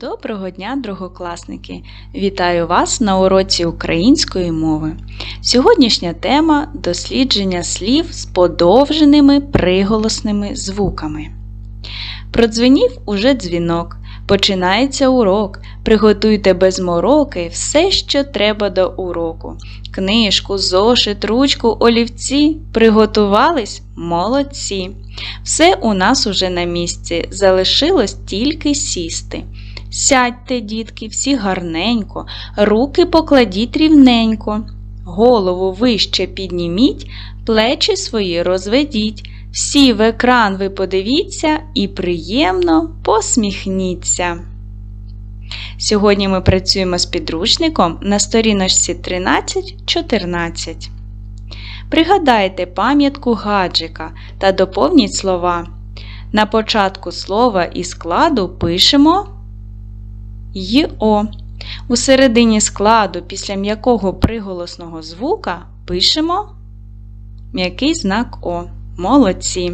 Доброго дня, другокласники! Вітаю вас на уроці української мови. Сьогоднішня тема дослідження слів з подовженими приголосними звуками. Продзвенів уже дзвінок. Починається урок. Приготуйте без мороки все, що треба до уроку. Книжку, зошит, ручку, олівці. Приготувались? Молодці! Все у нас уже на місці. Залишилось тільки сісти. Сядьте, дітки, всі гарненько, руки покладіть рівненько, голову вище підніміть, плечі свої розведіть. Всі в екран ви подивіться і приємно посміхніться. Сьогодні ми працюємо з підручником на сторіночці 13-14. Пригадайте пам'ятку гаджика та доповніть слова. На початку слова і складу пишемо ЙО. У середині складу після м'якого приголосного звука пишемо м'який знак О. Молодці.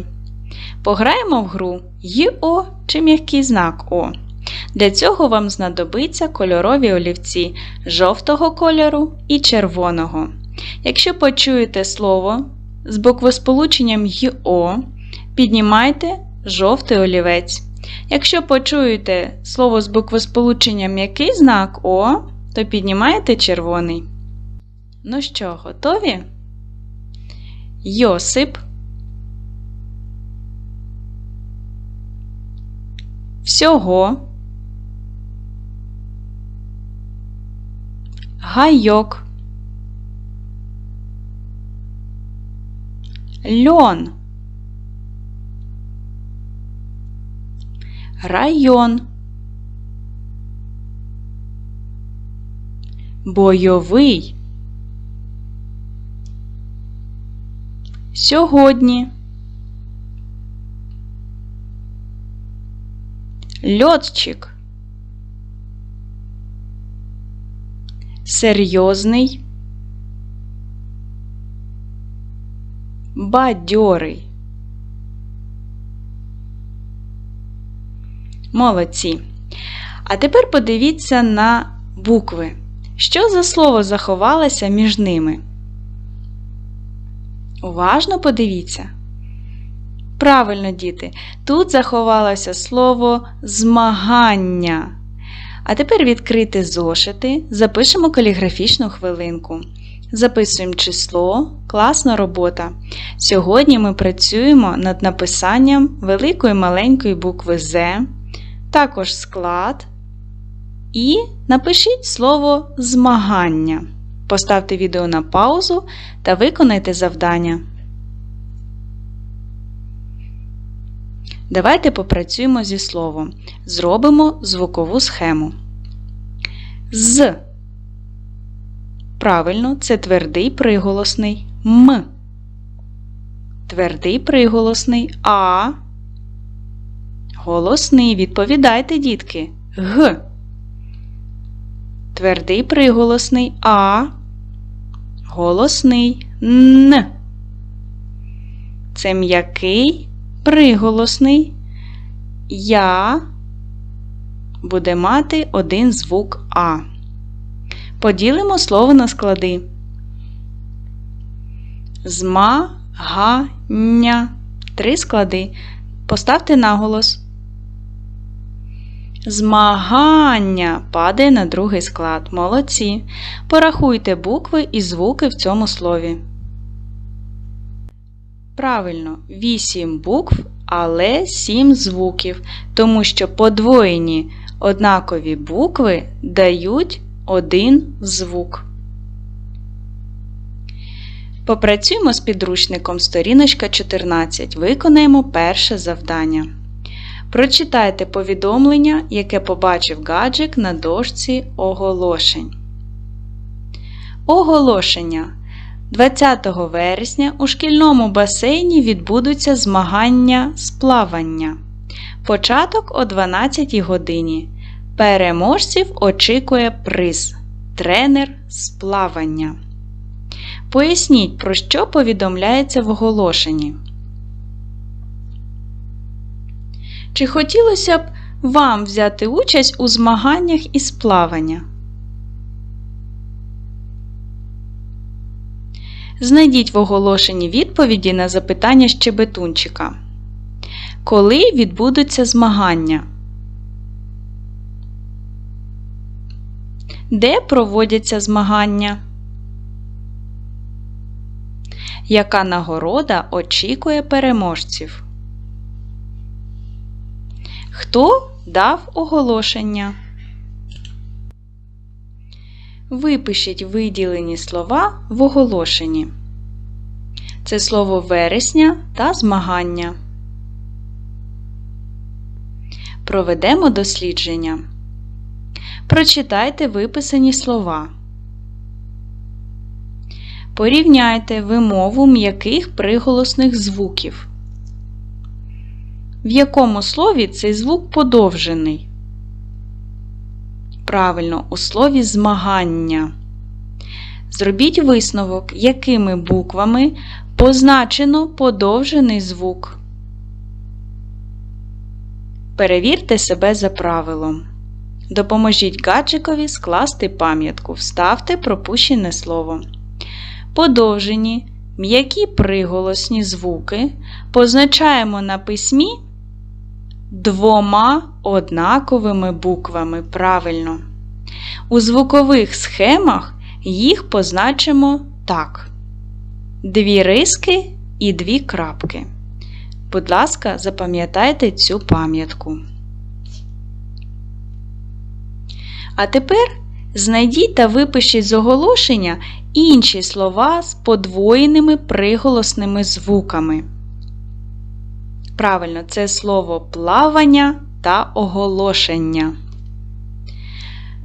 Пограємо в гру ЙО чи м'який знак О. Для цього вам знадобиться кольорові олівці жовтого кольору і червоного. Якщо почуєте слово з буквосполученням ЙО, піднімайте жовтий олівець. Якщо почуєте слово з буквосполученням який знак О, то піднімаєте червоний. Ну що, готові? Йосип. Всього. Гайок. Льон. Район, бойовий, сьогодні, льотчик, серйозний, бадьорий. Молодці. А тепер подивіться на букви. Що за слово заховалося між ними? Уважно подивіться. Правильно, діти, тут заховалося слово змагання. А тепер відкрити зошити, запишемо каліграфічну хвилинку. Записуємо число, класна робота. Сьогодні ми працюємо над написанням великої маленької букви З також склад. І напишіть слово змагання. Поставте відео на паузу та виконайте завдання. Давайте попрацюємо зі словом. Зробимо звукову схему. З. Правильно, це твердий приголосний М. Твердий приголосний А. Голосний. Відповідайте, дітки. Г. Твердий приголосний А. Голосний Н. Це м'який приголосний Я буде мати один звук А. Поділимо слово на склади. Змагання. Три склади. Поставте наголос. Змагання падає на другий склад. Молодці. Порахуйте букви і звуки в цьому слові. Правильно, 8 букв, але 7 звуків, тому що подвоєні однакові букви дають один звук. Попрацюємо з підручником сторіночка 14. Виконаємо перше завдання. Прочитайте повідомлення, яке побачив гаджик на дошці оголошень. Оголошення. 20 вересня у шкільному басейні відбудуться змагання з плавання. Початок о 12 годині. Переможців очікує приз. Тренер з плавання. Поясніть, про що повідомляється в оголошенні. Чи хотілося б вам взяти участь у змаганнях із плавання? Знайдіть в оголошенні відповіді на запитання щебетунчика. Коли відбудуться змагання? Де проводяться змагання? Яка нагорода очікує переможців? Хто дав оголошення? Випишіть виділені слова в оголошенні. Це слово вересня та змагання. Проведемо дослідження. Прочитайте виписані слова. Порівняйте вимову м'яких приголосних звуків. В якому слові цей звук подовжений? Правильно, у слові змагання. Зробіть висновок, якими буквами позначено подовжений звук. Перевірте себе за правилом. Допоможіть гаджикові скласти пам'ятку. Вставте пропущене слово. Подовжені м'які приголосні звуки позначаємо на письмі двома однаковими буквами. Правильно. У звукових схемах їх позначимо так: дві риски і дві крапки. Будь ласка, запам'ятайте цю пам'ятку. А тепер знайдіть та випишіть з оголошення інші слова з подвоєними приголосними звуками. Правильно, це слово плавання та оголошення.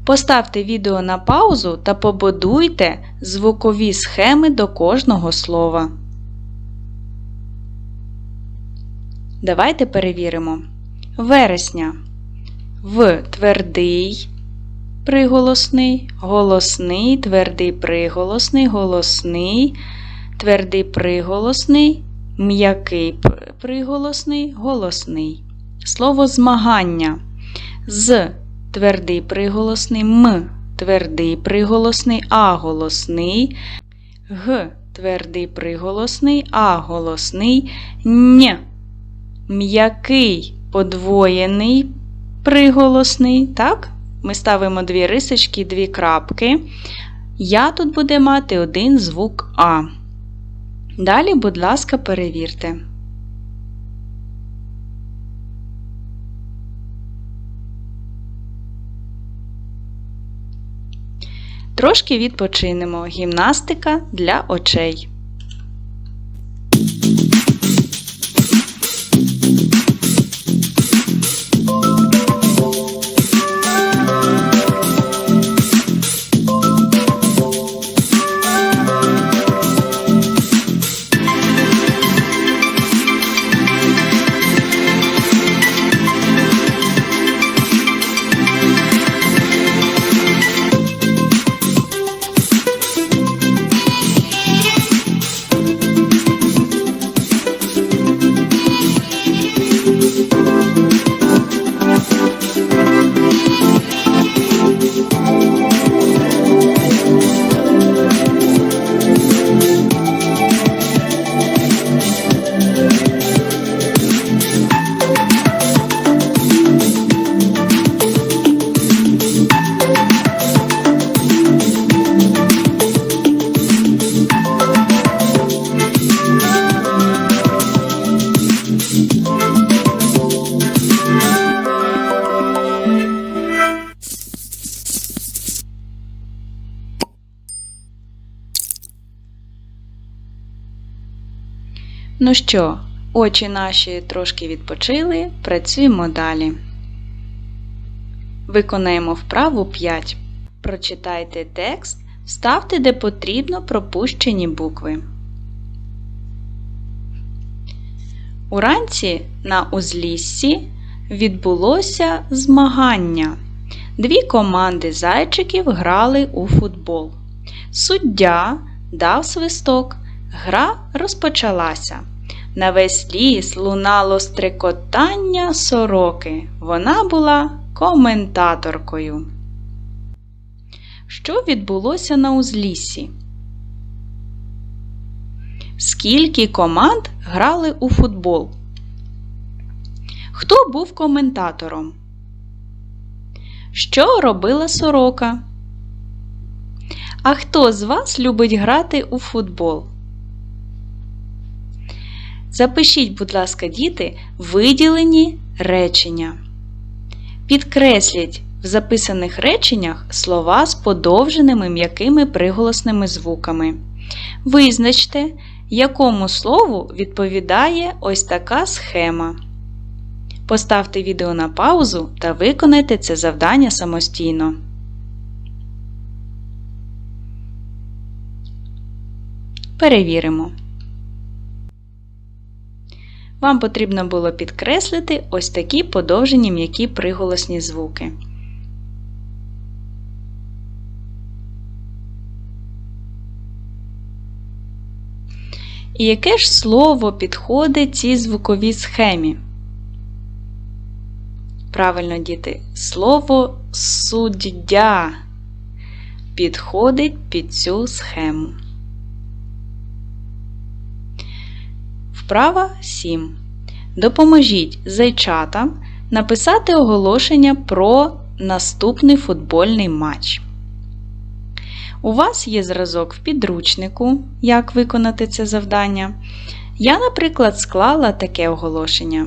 Поставте відео на паузу та побудуйте звукові схеми до кожного слова. Давайте перевіримо. Вересня в твердий приголосний, голосний, твердий приголосний, голосний, твердий приголосний, м'який приголосний, голосний. Слово змагання з твердий приголосний, м твердий приголосний, а голосний, г твердий приголосний, а голосний, н м'який подвоєний приголосний. так? Ми ставимо дві рисочки, дві крапки. Я тут буде мати один звук А. Далі, будь ласка, перевірте. Трошки відпочинемо. Гімнастика для очей. Ну що, очі наші трошки відпочили, працюємо далі. Виконаємо вправу 5. Прочитайте текст, вставте, де потрібно пропущені букви. Уранці на узліссі відбулося змагання. Дві команди зайчиків грали у футбол. Суддя дав свисток. Гра розпочалася. На весь ліс лунало стрекотання сороки. Вона була коментаторкою. Що відбулося на узліссі? Скільки команд грали у футбол? Хто був коментатором? Що робила сорока? А хто з вас любить грати у футбол? Запишіть, будь ласка, діти, виділені речення. Підкресліть в записаних реченнях слова з подовженими м'якими приголосними звуками. Визначте, якому слову відповідає ось така схема. Поставте відео на паузу та виконайте це завдання самостійно. Перевіримо. Вам потрібно було підкреслити ось такі подовжені м'які приголосні звуки. І яке ж слово підходить цій звуковій схемі? Правильно, діти, слово суддя підходить під цю схему. Вправа 7. Допоможіть зайчатам написати оголошення про наступний футбольний матч. У вас є зразок в підручнику, як виконати це завдання. Я, наприклад, склала таке оголошення.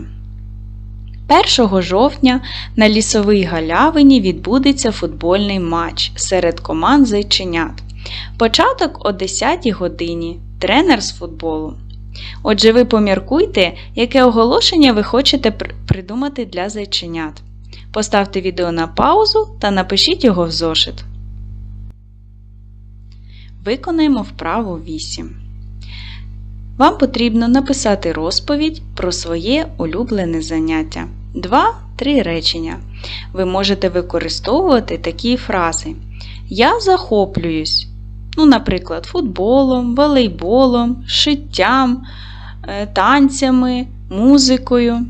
1 жовтня на лісовій галявині відбудеться футбольний матч серед команд зайченят. Початок о 10 годині. Тренер з футболу. Отже, ви поміркуйте, яке оголошення ви хочете придумати для зайченят. Поставте відео на паузу та напишіть його в зошит. Виконаємо вправу 8. Вам потрібно написати розповідь про своє улюблене заняття. Два-три речення. Ви можете використовувати такі фрази. Я захоплююсь. Ну, Наприклад, футболом, волейболом, шиттям, е, танцями, музикою.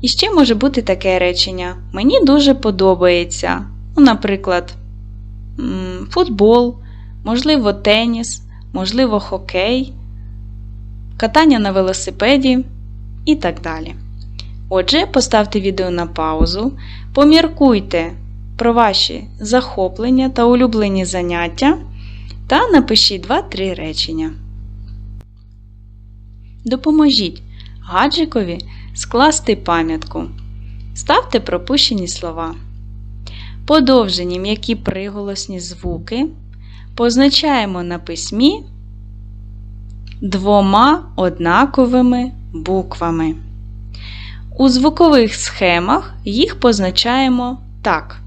І ще може бути таке речення. Мені дуже подобається. Ну, Наприклад, футбол, можливо, теніс, можливо, хокей, катання на велосипеді і так далі. Отже, поставте відео на паузу, поміркуйте про ваші захоплення та улюблені заняття та напишіть 2-3 речення. Допоможіть гаджикові скласти пам'ятку. Ставте пропущені слова. Подовжені м'які приголосні звуки позначаємо на письмі двома однаковими буквами. У звукових схемах їх позначаємо так: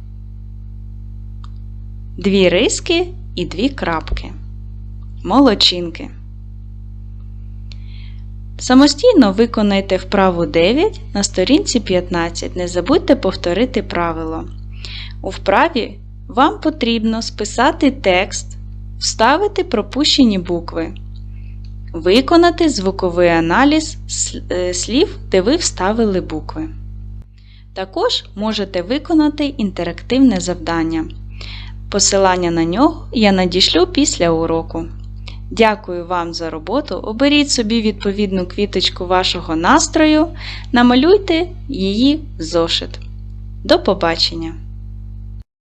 дві риски і дві крапки. Молочинки. Самостійно виконайте вправу 9 на сторінці 15. Не забудьте повторити правило. У вправі вам потрібно списати текст, вставити пропущені букви, виконати звуковий аналіз е, слів, де ви вставили букви. Також можете виконати інтерактивне завдання. Посилання на нього я надішлю після уроку. Дякую вам за роботу. Оберіть собі відповідну квіточку вашого настрою, намалюйте її в зошит. До побачення!